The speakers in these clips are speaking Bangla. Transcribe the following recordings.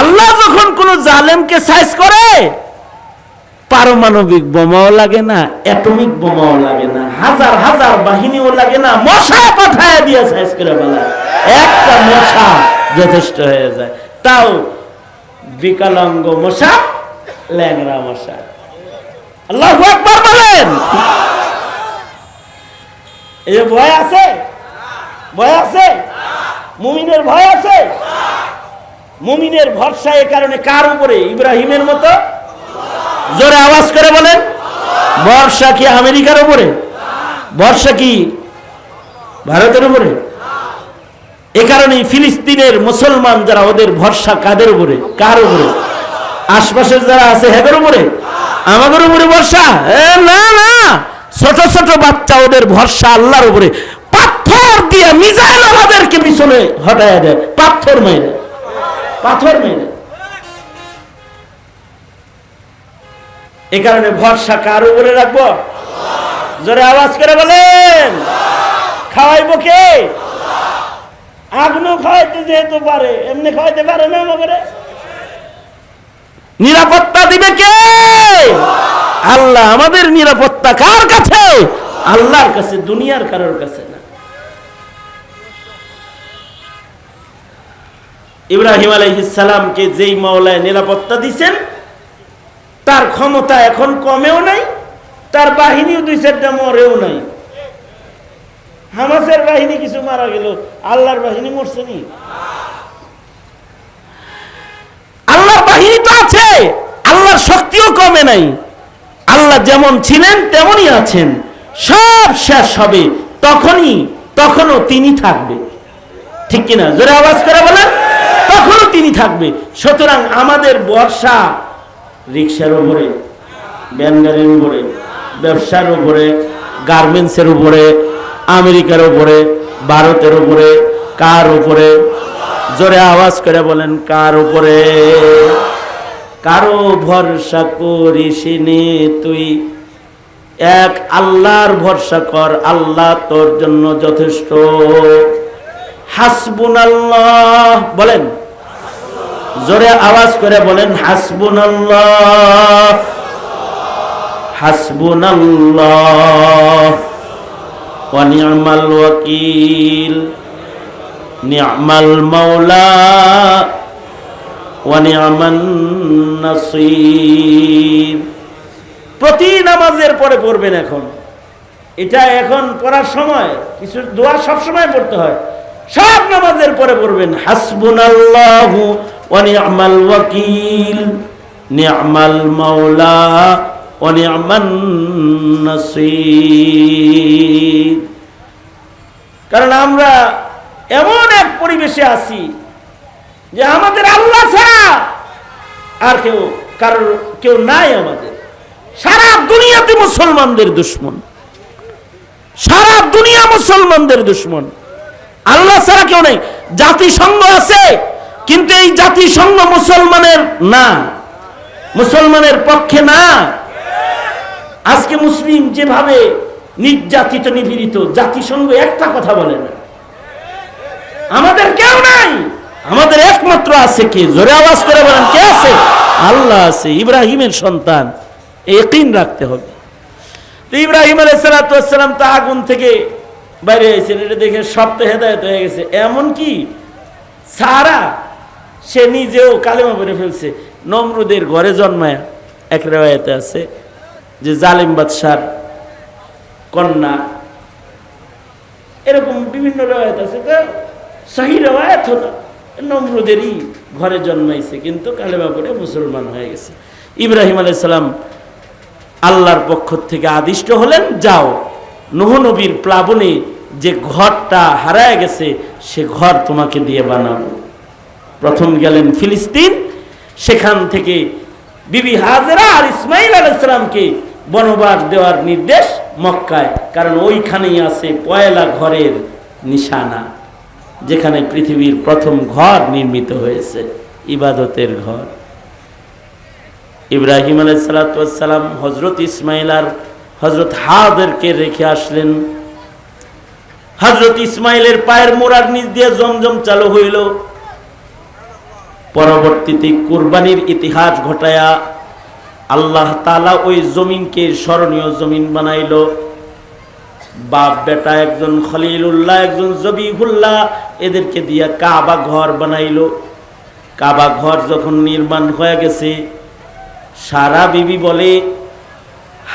আল্লাহ যখন কোন জালেমকে সাইজ করে, পারমাণবিক বোমাও লাগে না অ্যাটমিক বোমাও লাগে না, হাজার হাজার বাহিনীও লাগে না, মশা পাঠায় দিয়ে সাইজ করে বলা একটা মশা যথেষ্ট হয়ে যায়। তাও বিকলাঙ্গ মশা ল্যাংরা মশা। আল্লাহ একবার বলেন। এই ভয় আছে? ভয় আছে? মুমিনের ভয় আছে? মুমিনের ভরসা এ কারণে কার উপরে? ইব্রাহিমের মতো? জোরে আওয়াজ করে বলেন। বর্ষা কি আমেরিকার উপরে? বর্ষা কি ভারতের উপরে? এ কারণে ফিলিস্তিনের মুসলমান যারা, ওদের ভরসা কাদের উপরে? কার উপরে? আশপাশের যারা আছে, হেদের উপরে? আমাদের উপরে ভরসা? না না। ছোট ছোট বাচ্চা, ওদের ভরসা আল্লাহর উপরে। পাথর দিয়ে মিজাইল আমাদেরকে পিছনে হটায় দেয়। পাথর মেরে। পাথর মেরে। এ কারণে ভরসা কার উপরে রাখব? জোরে আওয়াজ করে বলেন। খাওয়াইবো কে? আগুনও খাওয়াইতে যেহেতু পারে, এমনি খাওয়াইতে পারে না আমাকে। নিরাপত্তা দিবে কে? আল্লাহ আমাদের নিরাপত্তা কার কাছে? আল্লাহর কাছে, দুনিয়ার কারোর কাছে না। ইব্রাহিম আলাইহিসসালামকে যেই মাওলায় নিরাপত্তা দিছেন, তার ক্ষমতা এখন কমেও নাই, তার বাহিনীও দুই চারটা মরেও নাই। হামাসের বাহিনী কিছু মারা গেল, আল্লাহর বাহিনী মরছে নি? আল্লাহর বাহিনী তো আছে, আল্লাহর শক্তিও কমে নাই। আল্লাহ যেমন ছিলেন, তেমনই আছেন। সব শেষ হবে, তখনই, তখনও তিনি থাকবে। ঠিক কিনা? জোরে আওয়াজ করে বলেন। তখনও তিনি থাকবে। সুতরাং আমাদের বর্ষা রিক্সার উপরে ভ্যান গাড়ির উপরে, ব্যবসার উপরে, গার্মেন্টসের উপরে, আমেরিকার উপরে, ভারতের উপরে, কার উপরে? জোরে আওয়াজ করে বলেন, কার উপরে? কারও ভরসা করিস তুই। এক, আল্লাহর ভরসা কর, আল্লাহ তোর জন্য যথেষ্ট। হাসবুন আল্লাহ বলেন। জোরে আওয়াজ করে বলেন হাসবুন হাসবুন আল্লাহ ওয়ানিমাল ওয়াকিল, নি'মাল মাওলা প্রতি নামাজের পরে পড়বেন এখন। এটা এখন পড়ার সময়, কিছু দোয়া সব সময় পড়তে হয়। সব নামাজের পরে পড়বেন, হাসবুনাল্লাহু ওয়াকিল নি'মাল মাওলা, ওয়া নি'মান নাসির। কারণ আমরা এমন এক পরিবেশে আছি যে আমাদের আল্লাহ ছাড়া আর কেউ, কারোর কেউ নাই আমাদের। সারা দুনিয়াতে মুসলমানদের দুশ্মন। সারা দুনিয়া মুসলমানদের দুশ্মন। আল্লাহ ছাড়া কেউ নেই। জাতিসংঘ আছে কিন্তু এই জাতিসংঘ মুসলমানের না। মুসলমানের পক্ষে না। আজকে মুসলিম যেভাবে নির্যাতিত, নিপীড়িত, জাতিসংঘ একটা কথা বলে না। আমাদের কেউ নাই। আমাদের একমাত্র আছে কে? জোরে আওয়াজ করে বলেন, কে আছে? আল্লাহ আছে, ইব্রাহিমের সন্তান। একিন রাখতে হবে। তো ইব্রাহিম আলাইসালাম তা আগুন থেকে বাইরে হয়েছেন এটা দেখে সব তো হেদায়ত হয়ে গেছে। এমন কি সারা সে নিজেও কালেমা করে ফেলছে। নমরুদের ঘরে জন্মায় এক রেওয়ায়তে আছে যে জালিম বাদশার কন্যা। এরকম বিভিন্ন রেওয়ায়ত আছে, তো সহি রেওয়ায়ত হলো, নমরুদেরই ঘরে জন্মাইছে, কিন্তু কালেমা করে মুসলমান হয়ে গেছে। ইব্রাহিম আলাইসালাম আল্লাহর পক্ষ থেকে আদিষ্ট হলেন, যাও নহনবীর প্লাবনে যে ঘরটা হারায় গেছে, সে ঘর তোমাকে দিয়ে বানাবো। প্রথম গেলেন ফিলিস্তিন, সেখান থেকে বিবি হাজরা আর ইসমাইল আলাইসালামকে বনবাস দেওয়ার নির্দেশ মক্কায়, কারণ ওইখানেই আছে পয়লা ঘরের নিশানা, যেখানে পৃথিবীর প্রথম ঘর নির্মিত হয়েছে, ইবাদতের ঘর। ইব্রাহিম আলাইসালাম হজরত ইসমাইল আর হজরত হাদেরকে রেখে আসলেন। হজরত ইসমাইলের পায়ের মোড়ার নিচ দিয়ে জমজম চালু হইল। পরবর্তীতে কুরবানির ইতিহাস ঘটায়া আল্লাহ তালা ওই জমিনকে স্মরণীয় জমিন বানাইল। বাপ, বেটা, একজন খলিলুল্লাহ, একজন জবিহুল্লাহ এদেরকে দিয়া কাবা ঘর বানাইল। কাবা ঘর যখন নির্মাণ হয়ে গেছে, সারা বিবি বলে,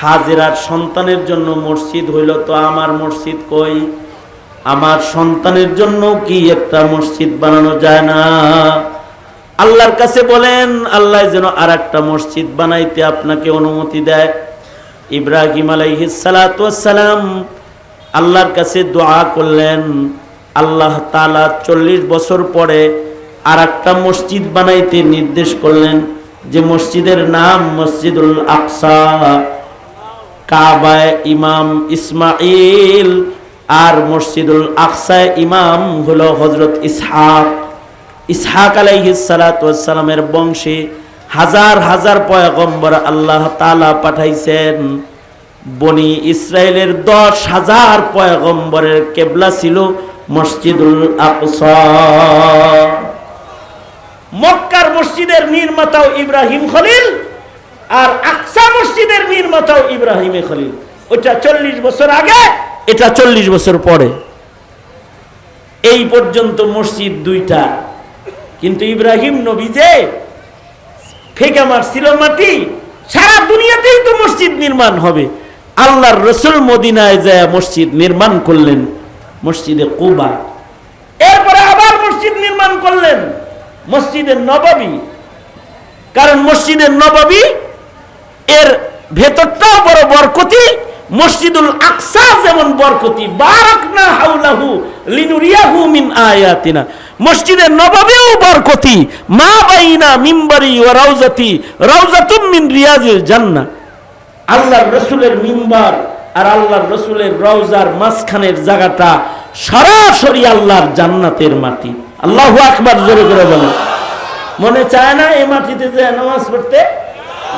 হাজেরার সন্তানের জন্য মসজিদ হইল তো আমার মসজিদ কই? আমার সন্তানের জন্য কি একটা মসজিদ বানানো যায় না? আল্লাহর কাছে বলেন, আল্লাহ যেন আর একটা মসজিদ বানাইতে আপনাকে অনুমতি দেয়। ইব্রাহিম আলাইহিসালাম আল্লাহর কাছে দোয়া করলেন, আল্লাহ তালা চল্লিশ বছর পরে আর একটা মসজিদ বানাইতে নির্দেশ করলেন, যে মসজিদের নাম মসজিদুল আকসা। কাবায় ইমাম ইসমাইল আর মসজিদুল আকসায় ইমাম হলো হজরত ইসহাক। ইসহাক আলাইহিসালামের বংশে হাজার হাজার পয়গম্বর আল্লাহ তালা পাঠাইছেন। বনি ইসরায়েলের দশ হাজার পয়গম্বরের কেবলা ছিল মসজিদুল আকসা। মক্কার মসজিদের নির্মাতাও ইব্রাহিম খলিল আর আকসা মসজিদের নির্মাতাও ইব্রাহিম খলিল। ওইটা চল্লিশ বছর আগে, এটা চল্লিশ বছর পরে। এই পর্যন্ত মসজিদ দুইটা। কিন্তু ইব্রাহিম নবী যে ফেঁকে মারছিল মাটি, সারা দুনিয়াতেই তো মসজিদ নির্মাণ হবে। আল্লাহর রসুল মদিনায় যায় মসজিদ নির্মাণ করলেন, মসজিদে কুবা। এরপরে আবার মসজিদ নির্মাণ করলেন মসজিদের নবাবী। কারণ মসজিদের নবাবী, এর ভেতরটাও বড় বরকতি, মসজিদুল আকসা যেমন বরকতি বারাক না হাউলাহু লিনুরিয়াহু মিন আয়াতিনা। মসজিদের নবাবেও বরকতি। মা বাইনা মিম্বারি ও রাউজাতি, রাউজাতুম মিন রিয়াজিল জান্নাহ আল্লাহর রসুলের মিম্বার আর আল্লাহর রসুলের রওজার মাঝখানের জায়গাটা সরাসরি আল্লাহর জান্নাতের মাটি। আল্লাহু আকবার, জোরে করে বলে মনে চায় না এই মাটিতে যে নামাজ পড়তে?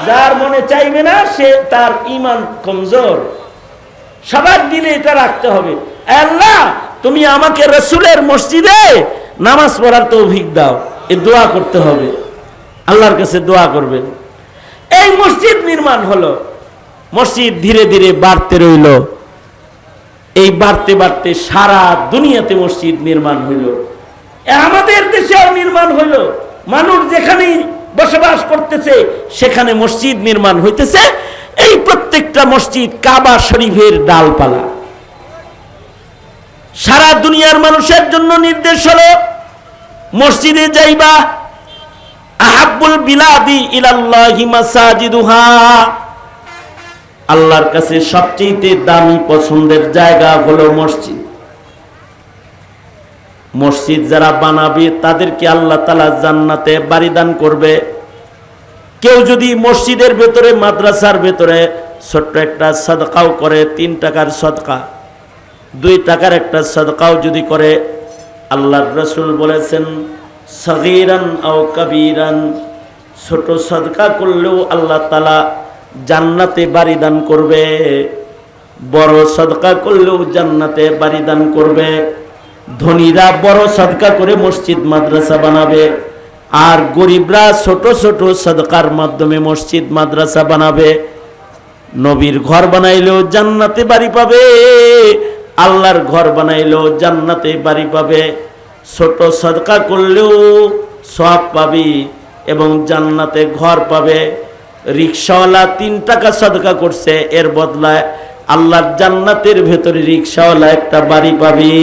যার মনে চাইবে না, সে তার ইমান কমজোর। সবার দিলে এটা রাখতে হবে। আল্লাহ, তুমি আমাকে রসুলের মসজিদে নামাজ পড়ার তৌফিক দাও, এ দোয়া করতে হবে। আল্লাহর কাছে দোয়া করবেন। এই মসজিদ নির্মাণ হলো। মসজিদ ধীরে ধীরে বাড়তে রইল। এই বাড়তে বাড়তে সারা দুনিয়াতে মসজিদ নির্মাণ হইল। আমাদের দেশেও নির্মাণ হইল। মানুষ যেখানেই বসবাস করতেছে, সেখানে মসজিদ নির্মাণ হইতেছে। এই প্রত্যেকটা মসজিদ কাবা শরীফের ডালপালা। সারা দুনিয়ার মানুষের জন্য নির্দেশ হলো, মসজিদে যাইবা, আহাব্বুল বিলাদি ইলাল্লাহি আল্লাহর কাছে সবচেয়ে দামি পছন্দের জায়গা হলো মসজিদ। মসজিদ যারা বানাবে, তাদেরকে আল্লাহ তালা জান্নাতে বাড়ি দান করবে। কেউ যদি মসজিদের ভেতরে, মাদ্রাসার ভেতরে ছোট্ট একটা সদকাও করে, তিন টাকার সদকা দুই টাকার একটা সদকাও যদি করে, আল্লাহর রসুল বলেছেন, সগিরান আও কবিরান ছোট সদকা করলেও আল্লাহ তালা জান্নাতে বাড়ি দান করবে, বড় সদকা করলেও জান্নাতে বাড়ি দান করবে, ধনীরা বড় সদকা করে মসজিদ, মাদ্রাসা বানাবে, আর গরিবরা ছোট ছোট সদকার মাধ্যমে মসজিদ, মাদ্রাসা বানাবে, নবীর ঘর বানাইলেও জান্নাতে বাড়ি পাবে আল্লাহর ঘর বানাইলেও জান্নাতে বাড়ি পাবে। ছোট সদকা করলেও সব পাবি এবং জান্নাতে ঘর পাবে। রিক্সাওয়ালা তিন টাকা সদকা করছে, এর বদলায় আল্লাহর জান্নাতের ভেতরে রিক্সাওয়ালা একটা বাড়ি পাবি।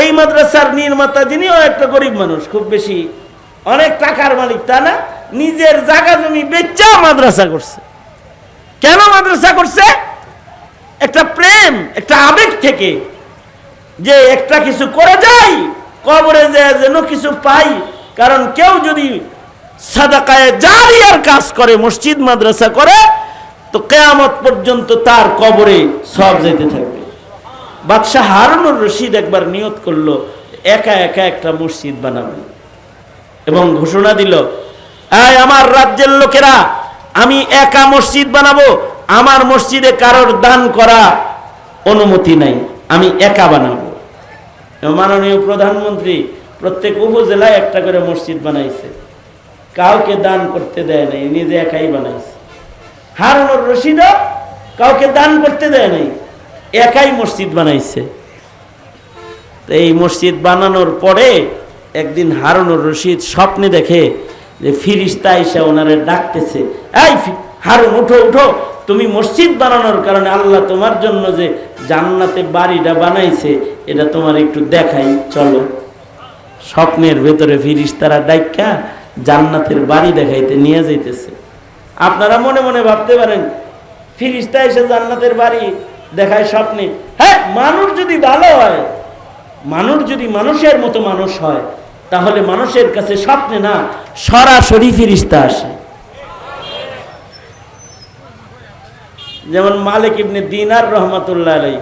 এই মাদ্রাসার নির্মাতা যিনিও একটা গরিব মানুষ, খুব বেশি অনেক টাকার মালিক, তা না? নিজের জায়গা জমি বেচা মাদ্রাসা করছে। কেন মাদ্রাসা করছে? একটা প্রেম, একটা আবেগ থেকে যে একটা কিছু করে যাই কবরে যে যেন কিছু পাই। কারণ কেউ যদি সাদাকায় জারিয়ার কাজ করে, মসজিদ, মাদ্রাসা করে, তো কেয়ামত পর্যন্ত তার কবরে সব যেতে থাকবে। বাদশাহ হারুনুর রশিদ একবার নিয়ত করল, একা একা একটা মসজিদ বানাবে। এবং ঘোষণা দিল আমার রাজ্যের লোকেরা, আমি একা মসজিদ বানাবো আমার মসজিদে কারোর দান করা অনুমতি নাই, আমি একা বানাবো। মাননীয় প্রধানমন্ত্রী প্রত্যেক উপজেলায় একটা করে মসজিদ বানাইছে। কাউকে দান করতে দেয় নাই, নিজে একাই বানাইছে। হারুনুর রশিদও কাউকে দান করতে দেয় নাই, একাই মসজিদ বানাইছে। এই মসজিদ বানানোর পরে একদিন হারুনুর রশিদ স্বপ্নে দেখে যে ফিরিস্তা এসে ওনারে ডাকতেছে, এই হারুন, উঠো উঠো। তুমি মসজিদ বানানোর কারণে আল্লাহ তোমার জন্য যে জান্নাতে বাড়িটা বানাইছে, এটা তোমার একটু দেখাই, চলো। স্বপ্নের ভেতরে ফিরিস্তারা ডাইকা জান্নাতের বাড়ি দেখাইতে নিয়ে যাইতেছে। আপনারা মনে মনে ভাবতে পারেন, ফিরিস্তা এসে জান্নাতের বাড়ি দেখায় স্বপ্নে। হ্যাঁ মানুষ যদি ভালো হয়, মানুষ যদি মানুষের মতো মানুষ হয়, তাহলে মানুষের কাছে স্বপ্নে না, সরাসরি ফিরিস্তা আসে। যেমন মালিক ইবনে দিনার রহমতুল্লাহ আলাই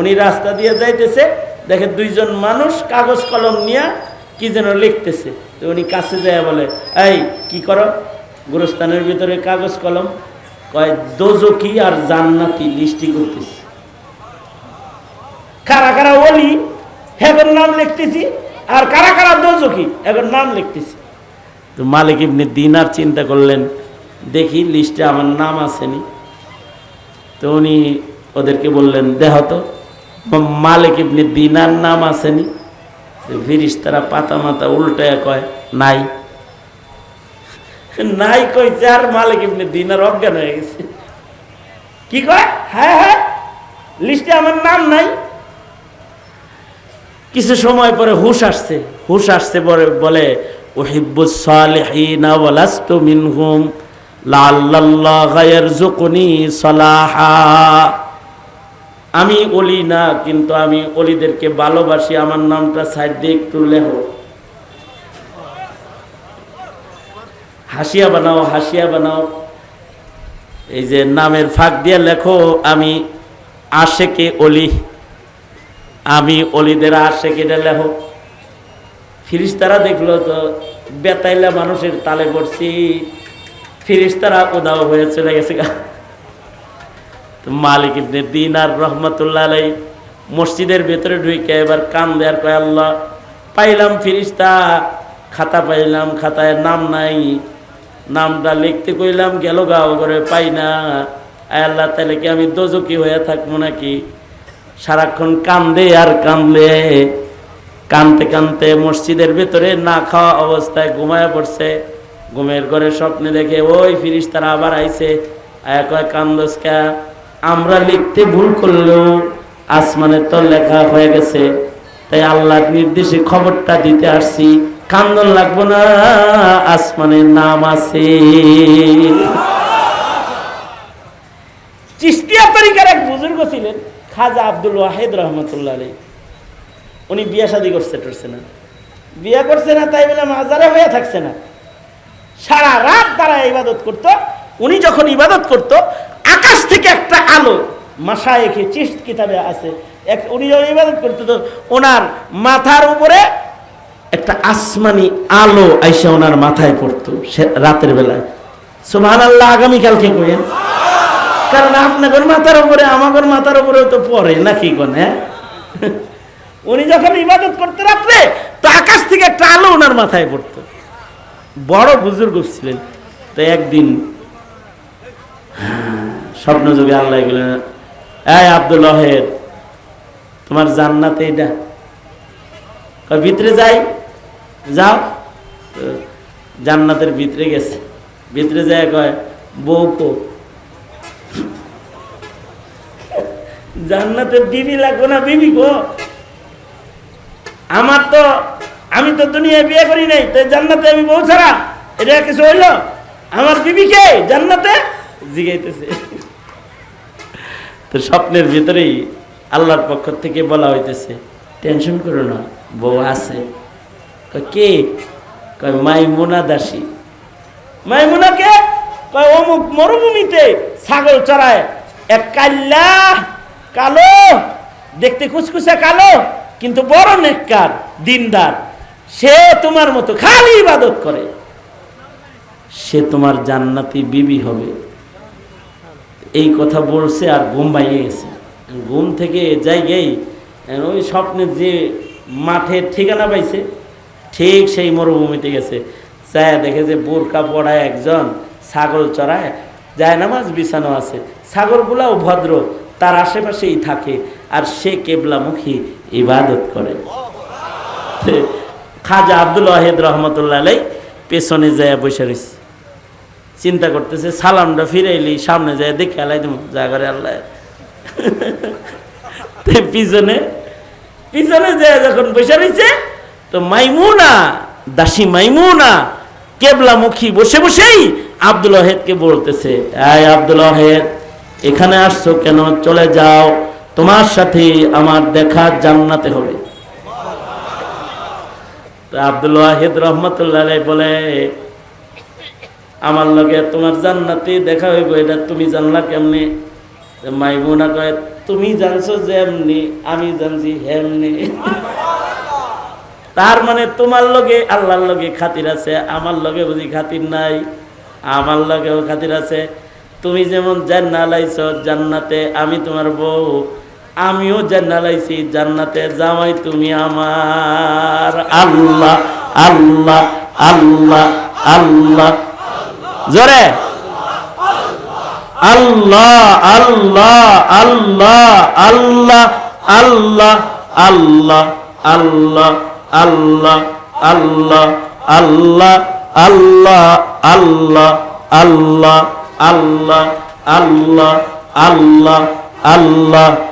উনি রাস্তা দিয়ে যাইতেছে, দেখে দুইজন মানুষ কাগজ কলম নিয়ে কি যেন লিখতেছে। তো উনি কাছে যায় বলে, এই, কি করো? গুরুস্থানের ভিতরে কাগজ কলম? কয় দোজকি আর জান্নাতি লিস্টি করতেছে। কারা কারা ওলি? এখন নাম লিখতেছি। আর কারা কারা দোজকি এখন নাম লিখতেছি। তো মালিক ইবনে দিনার চিন্তা করলেন, দেখি লিস্টে আমার নাম আসেনি। তো উনি ওদেরকে বললেন দেহ তো মালিক ইবনে দিনার নাম আসেনি। ফিরিস তারা পাতা মাতা উল্টায় কয়, নাই। নাই কইছে আর মালিক ইবনে দিনার অজ্ঞান হয়ে গেছে। কি কয়? হ্যাঁ হ্যাঁ লিস্টে আমার নাম নাই। কিছু সময় পরে হুশ আসছে। হুশ আসছে বলে ওহিব্বুস সালিহিনা ওয়ালাস্তু মিনহুম। আমি অলি না, কিন্তু আমি অলিদেরকে ভালোবাসি। আমার নামটা সাইড দিয়ে একটু লেখো। হাসিয়া বানাও হাসিয়া বানাও। এই যে নামের ফাঁক দিয়ে লেখো, আমি আশেকে অলি। আমি অলিদের আশেক লেখো। ফিরিস্তারা দেখল তো, বেতাইলা মানুষের তালে পড়ছি। ফিরিস্তারা উদাও হয়ে চলে গেছে মালিক ইবনে দিন আর রহমতুল্লাহ আলাই মসজিদের ভেতরে ঢুকে এবার কান দেয়ার কয়, আল্লাহ, পাইলাম ফিরিস্তা খাতা পাইলাম, খাতায় নাম নাই। নামটা লিখতে কইলাম, গেল গাও করে পাই না। আল্লাহ তাহলে কি আমি দোজকি হয়ে থাকব নাকি? সারাক্ষণ কান্দে আর কান্দে। কানতে কানতে মসজিদের ভেতরে না খাওয়া অবস্থায় ঘুমায় পড়ছে। ঘুমের ঘরে স্বপ্নে দেখে, ওই ফিরিস তারা আবার আইছে। আয়া কয়, কান্দস আমরা লিখতে ভুল করলেও আসমানে তো লেখা হয়ে গেছে। তাই আল্লাহর নির্দেশে খবরটা দিতে আসছি। কান্দন লাগবো না আসমানের নাম আছে। এক বুজুর্গ ছিলেন, খাজা আব্দুল ওয়াহিদ রহমতুল্লাহ উনি বিয়া শাদি করছে না। বিয়া করছে না, তাই বলে মাজারে হয়ে থাকছে না। সারা রাত তারা ইবাদত করত। উনি যখন ইবাদত করত, আকাশ থেকে একটা আলো মাসা এখে চিস্ট কিতাবে আছে। এক উনি যখন ইবাদত করতো তো ওনার মাথার উপরে একটা আসমানি আলো আইসা ওনার মাথায় পড়তো রাতের বেলায়। সুবহান আল্লাহ আগামীকালকে কইেন কারণ আপনাদের মাথার উপরে, আমাদের মাথার উপরেও তো পড়ে, নাকি কোন হ্যাঁ? উনি যখন ইবাদত করতে রাত্রে, তো আকাশ থেকে একটা আলো ওনার মাথায় পড়তো। বড় বুজুর্গ ছিলেন তো একদিন স্বপ্ন যোগে আল্লাহ গেলেন এই আব্দুল হের, তোমার জান্নাতে এটা ভিতরে যাই, যাও। জান্নাতের ভিতরে গেছে। ভিতরে যায় কয় বউকো জান্নাতের বিবি লাগবো না বিবি গো? আমার তো আমি তো দুনিয়ায় বিয়ে করি নাই তো জান্নাতে আমি বউ ছাড়া। এটা কিছু হইল? আমার বিবি কে? জান্নাতে? জিগাইতেছে। তো স্বপ্নের ভিতরেই আল্লাহর পক্ষ থেকে বলা হইতেছে, টেনশন করো না, বউ আছে। কে? কয়, মাইমুনা দাসী। মাইমুনা কে? কয়, অমুক মরুভূমিতে ছাগল চড়ায়, এক কাল্লা কালো, দেখতে কুচকুচে কালো, কিন্তু বড় নেককার, দিনদার। সে তোমার মতো খালি ইবাদত করে। সে তোমার জান্নাতি বিবি হবে। এই কথা বলছে আর ঘুম ভাইয়ে গেছে। ঘুম থেকে যাই গেই ওই স্বপ্নের যে মাঠের ঠিকানা পাইছে, ঠিক সেই মরুভূমিতে গেছে। যায় দেখে যে বোরকা পড়ায় একজন, ছাগল চড়ায় যায় নামাজ বিছানো আছে। ছাগলগুলাও ভদ্র, তার আশেপাশেই থাকে। আর সে কেবলামুখী ইবাদত করে। খাজা আব্দুল ওয়াহিদ রহমতুল্লাহ আলাই পেছনে যায় বসে রয়েছে চিন্তা করতেছে, সালামটা ফিরে এলি, সামনে যায় দেখে আলাই যা করে আল্লাহ। পিছনে পিছনে যায় যখন বসে রয়েছে তো মাইমুনা, দাসী মাইমুনা, কেবলামুখী বসে বসেই আব্দুল ওয়াহেদকে বলতেছে আয় আব্দুল ওয়াহেদ, এখানে আসছো কেন? চলে যাও। তোমার সাথে আমার দেখা জান্নাতে হবে। তো আব্দুল ওয়াহিদ রহমতুল্লাহ বলে আমার লগে তোমার জান্নাতে দেখা হইব এটা তুমি জানলা কেমনি? তো মাইমুনা কয় তুমি জানছো যে এমনি আমি জানছি হেমনি। তার মানে তোমার লগে আল্লাহর লগে খাতির আছে আমার লগে বুঝি খাতির নাই আমার লগেও খাতির আছে। তুমি যেমন জান্না লাইছ জান্নাতে আমি তোমার বউ আমিও জান্না লাইছি জান্নাতে জামাই তুমি আমার আল্লাহ আল্লাহ আল্লাহ আল্লাহ জোরে আল্লাহ আল্লাহ আল্লাহ আল্লাহ আল্লাহ আল্লাহ আল্লাহ আল্লাহ আল্লাহ আল্লাহ আল্লাহ আল্লাহ আল্লাহ আল্লাহ আল্লাহ আল্লাহ আল্লাহ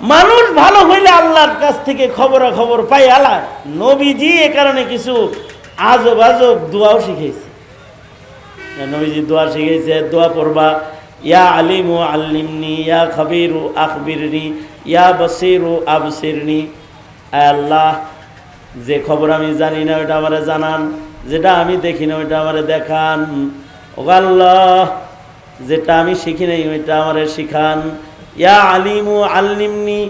মানুষ ভালো হইলে আল্লাহর কাছ থেকে খবর খবর পাই আলা নবীজি এ কারণে কিছু আজব আজব দোয়াও শিখেছে নবীজি দোয়া শিখেছে দোয়া পড়বা, ইয়া আলিমু আল্লিমনি, ইয়া খবিরু আখবিরনি, ইয়া বসিরু আবসিরনি। আল্লাহ, যে খবর আমি জানি না ওটা আমারে জানান। যেটা আমি দেখি না, ওইটা আমারে দেখান। ও আল্লাহ, যেটা আমি শিখি নাই, ওইটা আমারে শিখান। ইয়া আলিমু আল্লিমনি,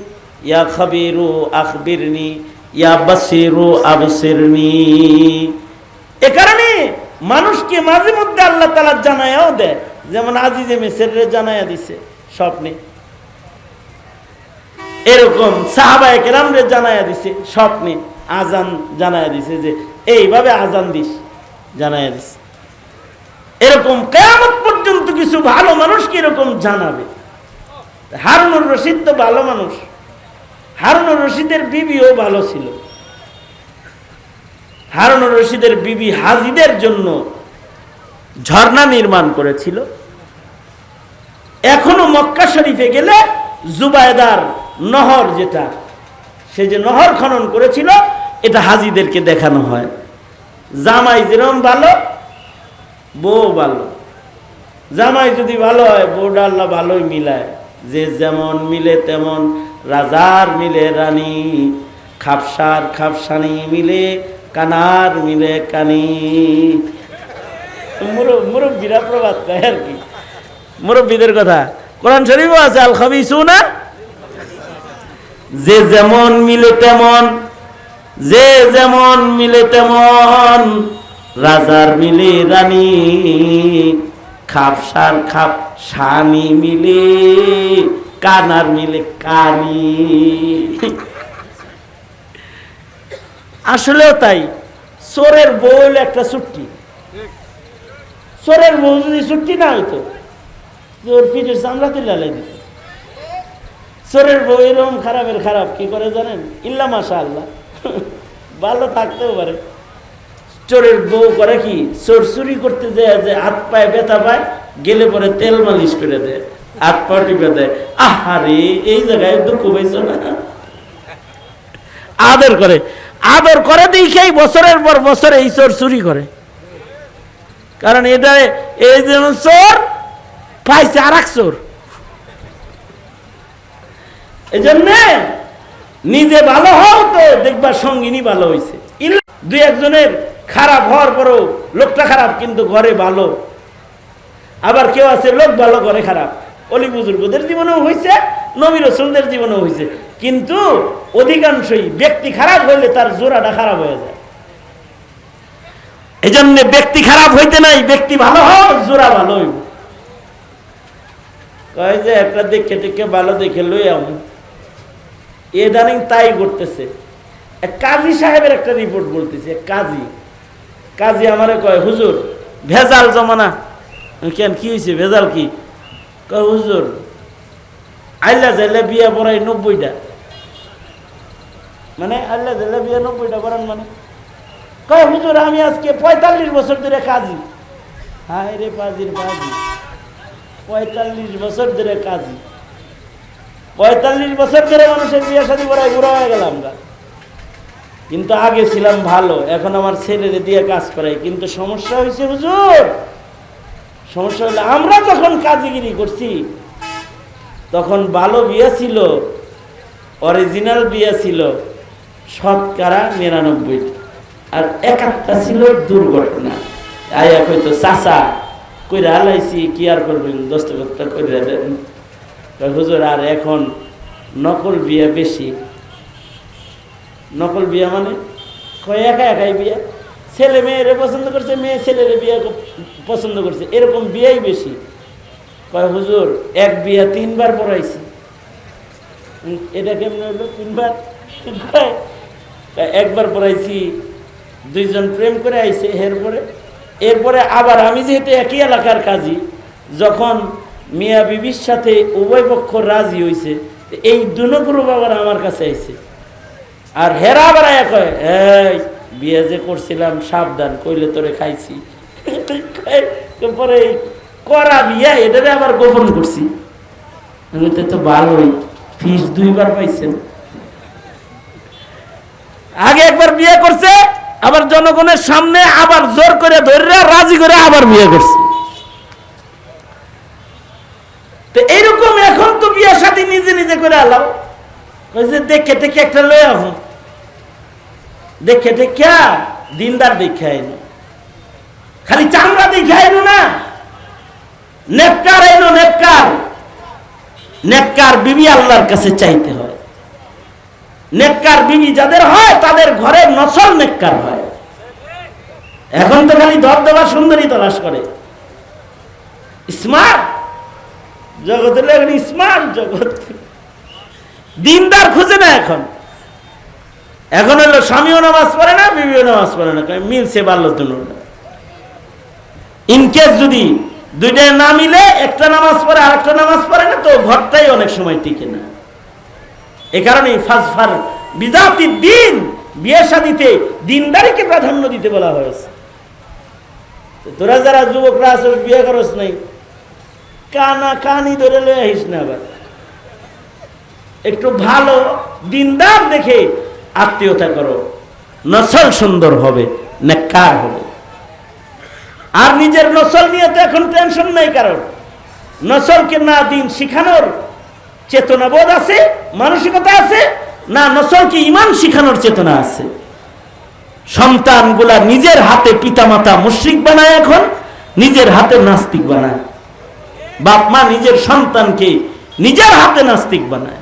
ইয়া খবিরু আখবিরনি, ইয়া বসিরু আবসিরনি। এ কারণে মানুষকে মাঝে মধ্যে আল্লাহ তালা জানায়াও দেয়, যেমন আজিজে মেসের জানায়া দিছে স্বপ্নে। এরকম সাহাবায় কেরামরে জানায়া দিছে স্বপ্নে আজান জানায়া দিছে যে, এইভাবে আজান দিস, জানায়া দিছে। এরকম কেয়ামত পর্যন্ত কিছু ভালো মানুষকে এরকম জানাবে। হারুনুর রশিদ তো ভালো মানুষ। হারুনুর রশিদের বিবিও ভালো ছিল। হারুনুর রশিদের বিবি হাজিদের জন্য ঝর্ণা নির্মাণ করেছিল। এখনও মক্কা শরীফে গেলে জুবায়দার নহর যেটা, সে যে নহর খনন করেছিল, এটা হাজিদেরকে দেখানো হয়। জামাই যেরম ভালো, বউ ভালো। জামাই যদি ভালো হয়, বউটা আল্লাহ ভালোই মিলায়। যে যেমন মিলে তেমন রাজার মিলে রানী খাপসার খাপসানি মিলে কানার মিলে কানি। মুরব্বীরা প্রবাদ কয় আর কি। মুরব্বীদের কথা কোরআন শরীফও আছে আল খাবিসু না যে যেমন মিলে তেমন যে যেমন মিলে তেমন রাজার মিলে রানী। খাপসার খাপ সানি মিলে, কানার মিলে কানি। আসলেও তাই, চোরের বউ একটা ছুট্টি চোরের বউ যদি ছুট্টি না হইতো ওর পিঠের চামড়া তুলে দিত। চোরের বউ এরকম খারাপের খারাপ, কি করে জানেন? ইল্লা মাসা আল্লাহ ভালো থাকতেও পারে। চোরের বউ করে কি চোর চুরি করতে যায়, যে হাত পায়ে ব্যথা পায়, গেলে পরে তেল মালিশ করে দেয়, হাত পা টিপে দেয়। আহারে, এই জায়গায় দুঃখ পাইছো না? আদর করে। আদর করে দেখেই বছরের পর বছর এই চোর চুরি করে। কারণ এটা এই যেমন চোর, পাইছে আর এক চোর। এই জন্যে নিজে ভালো হও তো দেখবা সঙ্গিনী ভালো হয়েছে দুই একজনের খারাপ হওয়ার পরেও লোকটা খারাপ, কিন্তু ঘরে ভালো। আবার কেউ আছে, লোক ভালো, ঘরে খারাপ। অলি বুজুর্গদের জীবনেও হয়েছে নবী রসুলদের জীবনেও হয়েছে কিন্তু অধিকাংশই ব্যক্তি খারাপ হইলে তার জোড়াটা খারাপ হয়ে যায়। এই জন্য ব্যক্তি খারাপ হইতে নাই, ব্যক্তি ভালো হোক জোড়া ভালো হইব। কয় যে, একটা দেখে টেকে ভালো দেখে লই আমি এদানিং তাই করতেছে কাজী সাহেবের একটা রিপোর্ট বলতেছে কাজী। কাজী আমারে কয়, হুজুর, ভেজাল জমানা। কেন, কি হয়েছে ভেজাল কি? কয়, হুজুর, আইলা যাইলে বিয়া পড়াই নব্বইটা। মানে আল্লাহ জাল্লা বিয়া নব্বইটা করান মানে? কয়, হুজুর, আমি আজকে পঁয়তাল্লিশ বছর ধরে কাজী। হায় রে পাজির পাজি, পঁয়তাল্লিশ বছর ধরে কাজী। পঁয়তাল্লিশ বছর ধরে মানুষের বিয়ে শাদী করায় বুড়া হয়ে গেলাম গা। কিন্তু আগে ছিলাম ভালো, এখন আমার ছেলেরে দিয়ে কাজ করাই। কিন্তু সমস্যা হয়েছে হুজুর, সমস্যা হলো আমরা যখন কাজীগিরি করছি, তখন ভালো বিয়ে ছিল অরিজিনাল বিয়ে ছিল, শতকরা নিরানব্বই। আর একাত্তা ছিল দুর্ঘটনা। আয়া কইতো, চাচা, কইরা হালাইছি কি আর করবেন? দস্তখতটা কইরা হুজুর, আর এখন নকল বিয়ে বেশি। নকল বিয়া মানে? কয়, একা একাই বিয়া? ছেলে মেয়েরে পছন্দ করছে, মেয়ে ছেলেরে বিয়ে পছন্দ করছে। এরকম বিয়াই বেশি। কয়, হুজুর, এক বিয়া তিনবার পড়াইছি। এটা কেমন হলো? তিনবার? একবার পড়াইছি, দুইজন প্রেম করে আইছে এরপরে। এরপরে আবার আমি যেহেতু একই এলাকার কাজী, যখন মিয়া বিবির সাথে উভয় পক্ষ রাজি হইছে, এই দুনো গ্রুপ আবার আমার কাছে আইছে। আর হেরা আয়া কয়, এই, বিয়ে যে করছিলাম, সাবধান, কইলে তোরে খাইছি। পরে করা বিয়া, এটারে আবার গোপন করছি। তো ভালোই, ফিস দুইবার পাইছেন। আগে একবার বিয়ে করছে, আবার জনগণের সামনে আবার জোর করে ধরে রাজি করে আবার বিয়ে করছে। তো এইরকম এখন তো বিয়ে সাথে নিজে নিজে করে ওই যে দেখে টেকে একটা লয়ে আহ। দেখে টেকে দিনদার দেখে আইনো খালি চামড়া দেখে আইনো না। নেককার আইনো নেককার। নেককার বিবি আল্লাহর কাছে চাইতে হয়। নেককার বিবি যাদের হয়, তাদের ঘরে নসল নেককার হয়। এখন তো খালি দর দেওয়া সুন্দরী তলাশ করে। স্মার্ট। জগতের স্মার্ট জগৎ। দিনদার খুঁজে না এখন। এখন হলো স্বামীও নামাজ পড়ে না, বিবিও নামাজ পড়ে না। মিলছে বাল্য ইনকেস যদি দুইটায় না মিলে, একটা নামাজ পড়ে আর একটা নামাজ পড়ে না, তো ঘরটাই অনেক সময় টিকে না। এ কারণে ফাজফার বিজাতি দিন, বিয়ে শাদিতে দিনদারিকে প্রাধান্য দিতে বলা হয়েছে। তোরা যারা যুবকরা আছো, বিয়ে করস নাই। কানা কানি ধরে লয়ে আহিস না আবার। একটু ভালো দিনদার দেখে আত্মীয়তা করো। নসল সুন্দর হবে, নেককার হবে। আর নিজের নসল নিয়ে তো এখন টেনশন নেই কারণ। নসলকে না দিন শিখানোর চেতনাবোধ আছে, মানসিকতা আছে, না নসলকে ইমান শিখানোর চেতনা আছে। সন্তানগুলা নিজের হাতে পিতামাতা মুশ্রিক বানায় এখন, নিজের হাতে নাস্তিক বানায়। বাপ মা নিজের সন্তানকে নিজের হাতে নাস্তিক বানায়।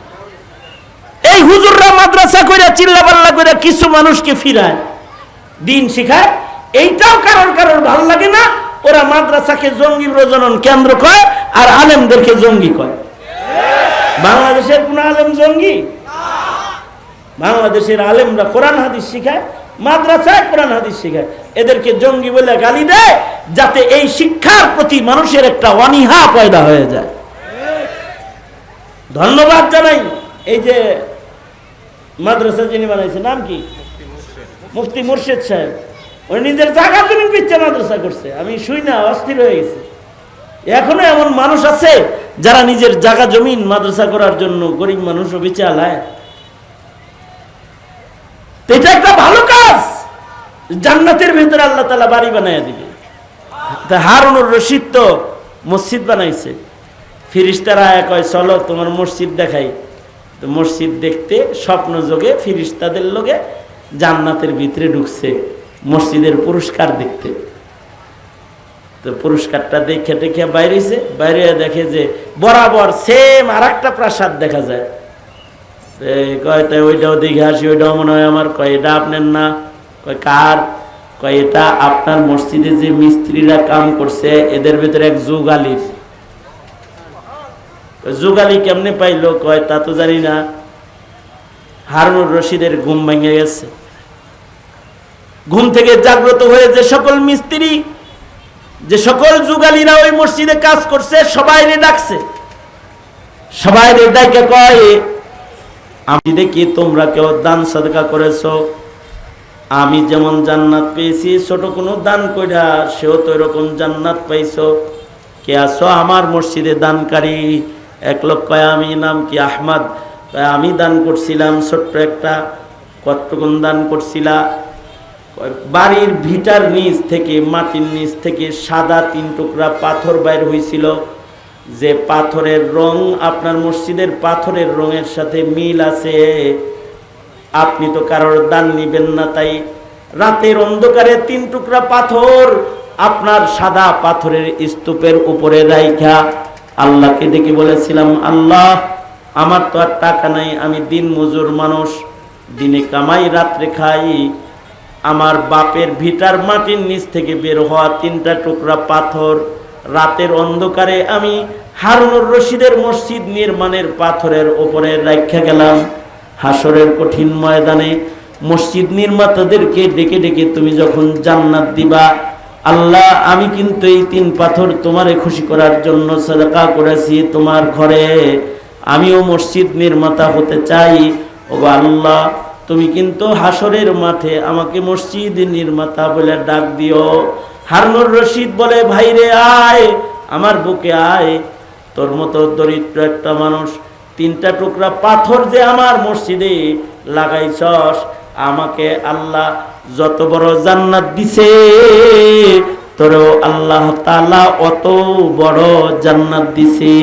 এই হুজুররা মাদ্রাসা করে চিল্লাপাল্লা করে কিছু মানুষকে ফিরায়। দিন শিখায়। এইটাও কারোর কারোর ভালো লাগে না। ওরা মাদ্রাসাকে জঙ্গি প্রজনন কেন্দ্র কয় আর আলেমদেরকে জঙ্গি কয়। বাংলাদেশের কোন আলেম জঙ্গি? বাংলাদেশের আলেমরা কোরআন, হাদিস শিখায়। মাদ্রাসায় কোরআন, হাদিস শিখায়। এদেরকে জঙ্গি বলে গালি দেয় যাতে এই শিক্ষার প্রতি মানুষের একটা অনীহা পয়দা হয়ে যায়। ধন্যবাদ জানাই। এই যে মাদ্রাসা যিনি বানাইছে, নাম কি? মুফতি মুর্শিদ সাহেব। উনি নিজের জায়গা জমিন পিচ্ছে মাদ্রাসা করছে। আমি শুই না, অস্থির হয়ে গেছি। এখনও এমন মানুষ আছে যারা নিজের জায়গা জমিন মাদ্রাসা করার জন্য গরিব মানুষও বেঁচে আলায়। এটা একটা ভালো কাজ। জান্নাতের ভেতরে আল্লাহ তালা বাড়ি বানায় দিবে। হারুনুর রশিদ তো মসজিদ বানাইছে। ফিরিস্তারা কয়, চলো তোমার মসজিদ দেখাই। তো মসজিদ দেখতে স্বপ্ন যোগে ফিরিস্তাদের লোকে জান্নাতের ভিতরে ঢুকছে মসজিদের পুরস্কার দেখতে। তো পুরস্কারটা দেখে দেখে বাইরেছে বাইরে দেখে যে বরাবর সেম আর একটা প্রাসাদ দেখা যায়। কয় তাই ওইটাও দেখে আসি, ওইটাও মনে হয় আমার। কয়, এটা আপনার না? কয়, কার? কয়, এটা আপনার মসজিদে যে মিস্ত্রিরা কাম করছে, এদের ভিতরে এক যুগালির যুগালি কেমনে পাইলো কয়, তা তো জানি না। হারুনুর রশিদের ঘুম ভেঙে গেছে। ঘুম থেকে জাগ্রত হয়ে যে সকল মিস্ত্রি, যে সকল যুগালীরা ওই মসজিদে কাজ করছে সবাই রে ডাকছে। সবাই রে ডাকে কয়, আমি দেখি তোমরা কেউ দান সাদকা করেছ। আমি যেমন জান্নাত পেয়েছি, ছোট কোনো দান কইরা সেও তো এরকম জান্নাত পাইছো। কে আসো আমার মসজিদে দানকারী? এক লোক কয় আমি নাম কি আহমদ। আমি দান করছিলাম, ছোট্ট একটা কতটুকুন দান করছিলা। বাড়ির ভিটার নিচ থেকে, মাটির নিচ থেকে সাদা তিন টুকরা পাথর বাইর হয়েছিল যে পাথরের রং আপনার মসজিদের পাথরের রঙের সাথে মিল আছে। আপনি তো কারোর দান নিবেন না, তাই রাতের অন্ধকারে তিন টুকরা পাথর আপনার সাদা পাথরের স্তূপের উপরে রাইখা। আল্লাহকে ডেকে বলেছিলাম, আল্লাহ, আমার তো আর টাকা নাই, আমি দিন মজুর মানুষ, দিনে কামাই, রাত্রে খাই। আমার বাপের ভিটার মাটির নিচ থেকে বের হওয়া তিনটা টুকরা পাথর, রাতের অন্ধকারে আমি হারুনুর রশিদের মসজিদ নির্মাণের পাথরের ওপরে রাখা গেলাম। হাসরের কঠিন ময়দানে মসজিদ নির্মাতাদেরকে ডেকে ডেকে তুমি যখন জান্নাত দিবা আল্লাহ, আমি কিন্তু এই তিন পাথর তোমারে খুশি করার জন্য সাদাকা করেছি তোমার ঘরে। আমিও মসজিদ নির্মাতা হতে চাই। ও আল্লাহ, তুমি কিন্তু হাসরের মাঠে আমাকে মসজিদ নির্মাতা বলে ডাক দিও। হারনুর রশিদ বলে, ভাইরে আয়, আমার বুকে আয়। তোর মতো দরিদ্র একটা মানুষ, তিনটা টুকরা পাথর যে আমার মসজিদে লাগাইছস, আমাকে আল্লাহ যত বড় জান্নাত দিছে তোরও আল্লাহ তালা অত বড় জান্নাত দিছে।